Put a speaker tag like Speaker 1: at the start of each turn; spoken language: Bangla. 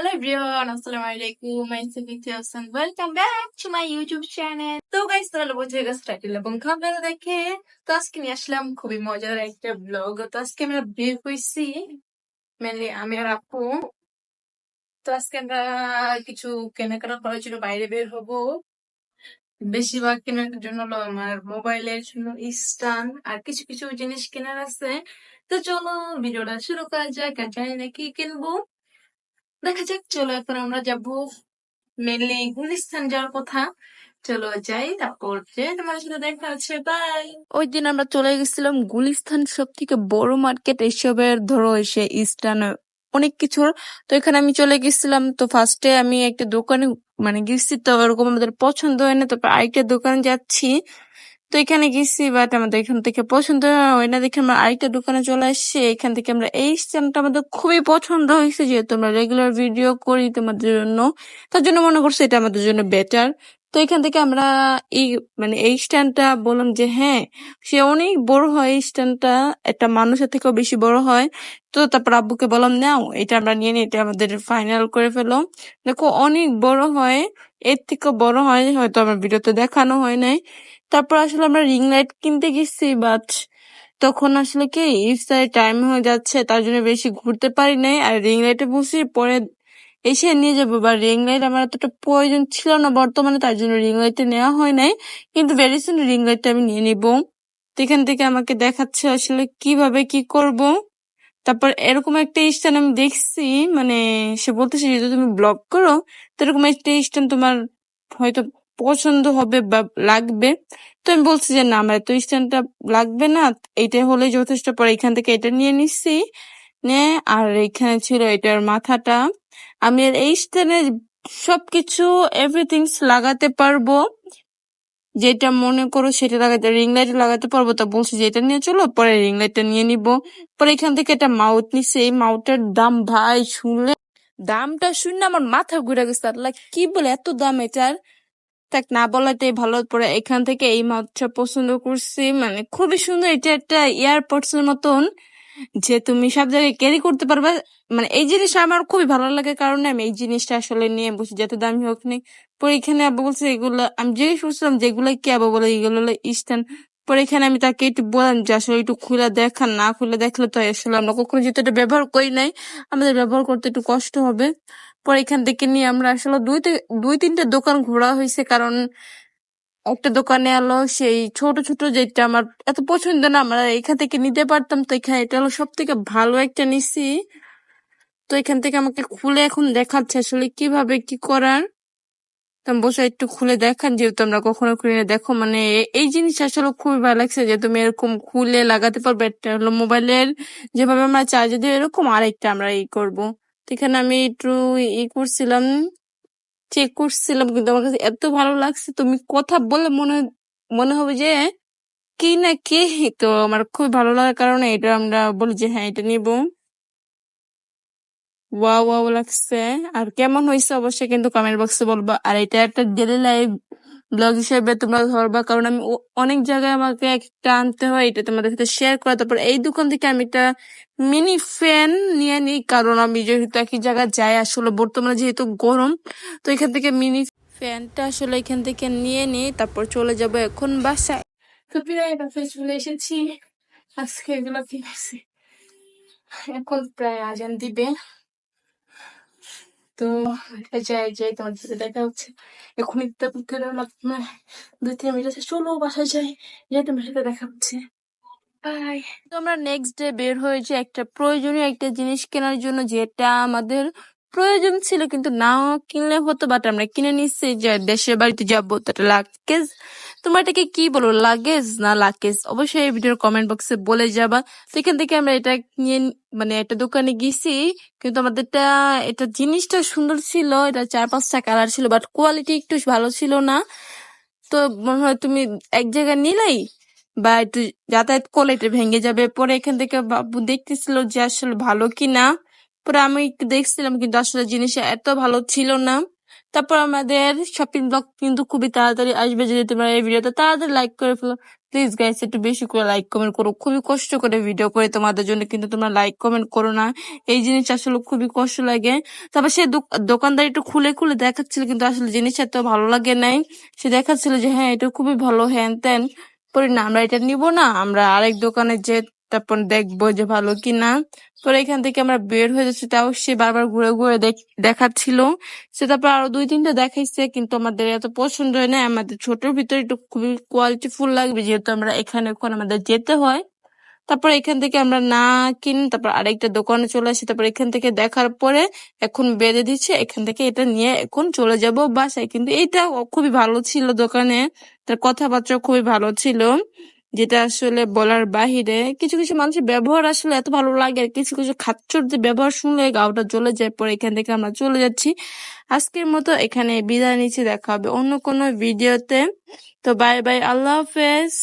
Speaker 1: And welcome back to my YouTube channel. তো গাইস তাহলে দেখে। তো আজকে আসলাম খুবই মজার একটা ব্লগ তো আজকে বের হয়েছি মেনলি আমি আর আপু। তো কিছু কেনাকাটা করার জন্য বাইরে বের হব। বেশিরভাগ কেনার জন্য হলো আমার মোবাইলের জন্য স্ট্যান্ড আর কিছু কিছু জিনিস কেনার আছে। তো চলো ভিডিওটা শুরু করা যাক। আর জানি না কি কিনবো। দেখা যাক, চলো এখন আমরা যাব মেনলি গুলিস্তান যাওয়ার কথা। চলো যাই, তারপর যে সাথে দেখা হচ্ছে বাই
Speaker 2: ওই দিন আমরা চলে গেছিলাম গুলিস্তান সব থেকে বড় মার্কেট এসবের, ধরো এসে ইস্টার্ন অনেক কিছুর। তো এখানে আমি চলে গেছিলাম, তো ফার্স্টে আমি একটা দোকানে মানে গেছি, তো ওরকম আমাদের পছন্দ হয় না তারপর আরেকটা দোকানে যাচ্ছি। তো এখানে গেছি বাট আমাদের এখান থেকে পছন্দ হয় না দেখে আমরা আরেকটা দোকানে চলে আসছি। এখান থেকে আমরা এই স্ট্যান্ডটা আমাদের খুবই পছন্দ হয়েছে, যেহেতু আমরা রেগুলার ভিডিও করি তোমাদের জন্য। তার জন্য মনে করছি এটা আমাদের জন্য বেটার তো এখান থেকে আমরা এই মানে এই স্ট্যান্ডটা বললাম যে হ্যাঁ সে অনেক বড় হয় এই স্ট্যান্ডটা একটা মানুষের থেকেও বেশি বড় হয়। তো তারপর আব্বুকে বললাম, নাও, এটা আমরা নিয়ে নিই এটা আমাদের ফাইনাল করে ফেললাম। দেখো, অনেক বড় হয়, এর থেকেও বড় হয়, হয়তো আমার ভিডিওতে দেখানো হয় নাই। তারপর আসলে আমরা রিং লাইট কিনতে গেছি বাট তখন আসলে কি, ইফতারের টাইম হয়ে যাচ্ছে, তার জন্য বেশি ঘুরতে পারি নাই, আর রিং লাইটে বসে পরে এসে নিয়ে যাব। বা রিং লাইট আমার এতটা প্রয়োজন ছিল না, বর্তমানে তার জন্য রিং লাইটটা নেওয়া হয় নাই, কিন্তু ভেরি সুন রিং লাইটটা আমি নিয়ে নিব। এখান থেকে আমাকে দেখাচ্ছে আসলে কীভাবে কি করব। তারপর এরকম একটা স্ট্যান্ড আমি দেখছি মানে সে বলতেছে, যদি তুমি ব্লগ করো, তো এরকম একটা স্ট্যান্ড তোমার হয়তো পছন্দ হবে বা লাগবে। তো আমি বলছি যে, না, আমার তো স্ট্যান্ডটা লাগবে না। এইটা হলে যথেষ্ট। পরে এখান থেকে এটা নিয়ে নিচ্ছি। নে আর এখানে ছিল এটার মাথাটা। আমি আর এই স্ট্যান্ডে সবকিছু এভরিথিংস লাগাতে পারব। যেটা মনে করো সেটা লাগাতে রিং লাইট লাগাতে পারব। তা বলছি যে, এটা নিয়ে চলো, পরে রিং লাইটটা নিয়ে নিব। পরে এখান থেকে একটা মাউথ নিচ্ছে। এই মাউথের দাম, ভাই, শুনলে? দামটা শুনলে আমার মাথা ঘুরে গেছে। আল্লাহ কি বলে, এত দাম এটার? তাক না বলাটাই ভালো। পরে এখান থেকে এই মাউথটা পছন্দ করছি। মানে খুবই সুন্দর, এটা একটা এয়ারপডস এর মতন, যে তুমি সব জায়গায় ক্যারি করতে পারবে। মানে এই জিনিসটা আমার খুবই ভালো লাগে, কারণে আমি এই জিনিসটা আসলে নিয়ে বসি, যত দামি হোক নি। পরে এখানে আবার বলছে, এগুলো আমি জিজ্ঞেস করছিলাম যে, এগুলো কি আবার বলে? এগুলো হলো স্ট্যান্ড পরে এখানে আমি তাকে একটু বললাম যে, আসলে একটু খুলে দেখান না খুলে দেখলে তো আসলে আমরা কখনো যেহেতু এটা ব্যবহার করি নাই। আমাদের ব্যবহার করতে একটু কষ্ট হবে। পরে এখান থেকে নিয়ে আমরা আসলে দুই দুই তিনটা দোকান ঘোরা হয়েছে। কারণ একটা দোকানে এলো সেই ছোট ছোট যেটা আমার এত পছন্দ না, আমরা এখান থেকে নিতে পারতাম। তো এখানে এটা হলো সব থেকে ভালো একটা নিছি। তো এখান থেকে আমাকে খুলে এখন দেখাচ্ছে আসলে কীভাবে কি করার। বসে একটু খুলে দেখান, যেহেতু আমরা কখনো খুলে দেখো মানে এই জিনিস আসলে খুবই ভালো লাগছে যে তুমি এরকম খুলে লাগাতে পারবে। একটা হলো মোবাইলের যেভাবে আমরা চার্জে দিই, এরকম আরেকটা আমরা ই করব। এখানে আমি একটু ই করছিলাম চেক করছিলাম, কিন্তু আমার কাছে এত ভালো লাগছে, তুমি কথা বলে মনে মনে হবে যে কি না কি, তো আমার খুব ভালো লাগার কারণে এটা আমরা বলি যে হ্যাঁ এটা নিব। ওয়াও ওয়াও লাগছে। আর কেমন হয়েছে অবশ্যই কিন্তু কমেন্ট বক্সে বলব। আর এটা একটা ডেলি লাইফ ব্লগ হিসেবে তোমরা ধরবা, কারণ আমি অনেক জায়গায় আমাকে একটা আনতে হয়, এটা তোমাদের সাথে শেয়ার করা। তারপর এই দোকান থেকে আমি একটা মিনি ফ্যান নিয়ে নিই, কারণ আমি যেহেতু একই জায়গায় যাই, আসলে বর্তমানে যেহেতু গরম, তো এখান থেকে মিনি ফ্যানটা আসলে এখান থেকে নিয়ে নিই, তারপর চলে যাব এখন বাসায়।
Speaker 1: তো প্রায় বাসায় চলে এসেছি। আজকে এগুলো কিনেছি এখন প্রায় আজান দিবে। তো যাই যাই, তোমার সাথে দেখা হচ্ছে। এখন ইত্যা করতে আপনার দুই, তিন মিনিট আছে, চলো বাসায় যাই যাই, তোমার সাথে দেখা হচ্ছে। বাই
Speaker 2: আমরা নেক্সট ডে বের হয়েছি একটা প্রয়োজনীয় একটা জিনিস কেনার জন্য যেটা আমাদের প্রয়োজন ছিল, কিন্তু না কিনলে হতো বাট আমরা কিনে নিচ্ছি, যে দেশের বাড়িতে যাব তো এটা লাগেজ তোমরা এটাকে কি বলো, লাগেজ না লাকেজ? অবশ্যই এই ভিডিওর কমেন্ট বক্সে বলে যাবা। সেখান থেকে আমরা এটা নিয়ে মানে একটা দোকানে গেছি, কিন্তু আমাদেরটা, এটা জিনিসটা সুন্দর ছিল, এটা চার পাঁচটা কালার ছিল বাট কোয়ালিটি একটু ভালো ছিল না। তো মনে হয় তুমি এক জায়গায় নিলেই বা একটু যাতায়াত করলে এটা ভেঙে যাবে। পরে এখান থেকে বাবু দেখতেছিল যে আসলে ভালো কিনা। পরে আমি একটু দেখছিলাম কিন্তু আসলে জিনিসটা এত ভালো ছিল না। তারপর আমাদের শপিং ব্লগ কিন্তু খুবই তাড়াতাড়ি আসবে যদি তোমরা এই ভিডিওটা তাড়াতাড়ি লাইক করে ফেলো। প্লিজ গাইস একটু বেশি করে লাইক কমেন্ট করো। খুবই কষ্ট করে ভিডিও করে তোমাদের জন্য, কিন্তু তোমরা লাইক কমেন্ট করো না। এই জিনিস আসলে খুবই কষ্ট লাগে। তারপর সে দোক- দোকানদার একটু খুলে খুলে দেখাচ্ছিল, কিন্তু আসলে জিনিসটা তো ভালো লাগে নাই। সে দেখাচ্ছিল যে হ্যাঁ এটা খুবই ভালো হ্যান ত্যান পরে না, আমরা এটা নিব না। আমরা আরেক দোকানে যে তারপর দেখব যে ভালো কি না পরে এখান থেকে আমরা বের হয়ে যাচ্ছি, তাও সে বারবার ঘুরে ঘুরে দেখ- দেখাচ্ছিল। সে তারপর আরও দুই তিনটা দেখাইছে, কিন্তু আমাদের এত পছন্দ হয় না। আমাদের ছোটর ভিতরে একটু খুবই কোয়ালিটি ফুল লাগবে, যেহেতু আমরা এখানে ওখানে আমাদের যেতে হয়। তারপর এখান থেকে আমরা না কিনি তারপর আরেকটা দোকানে চলে আসি। তারপর এখান থেকে দেখার পরে এখন বেঁধে দিচ্ছে, এখান থেকে এটা নিয়ে এখন চলে যাব বাসায়। কিন্তু এটা খুবই ভালো ছিল দোকানে। তার কথাবার্তা খুবই ভালো ছিল। যেটা আসলে বলার বাহিরে কিছু কিছু মানুষের ব্যবহার আসলে এত ভালো লাগে কিছু কিছু খাচ্ছর যে ব্যবহার শুনলে গাওটা জ্বলে যায়, পরে এখান থেকে আমরা চলে যাচ্ছি। আজকের মতো এখানে বিদায় নিচে দেখা হবে অন্য কোনো ভিডিওতে। তো বাই বাই আল্লাহ হাফেজ।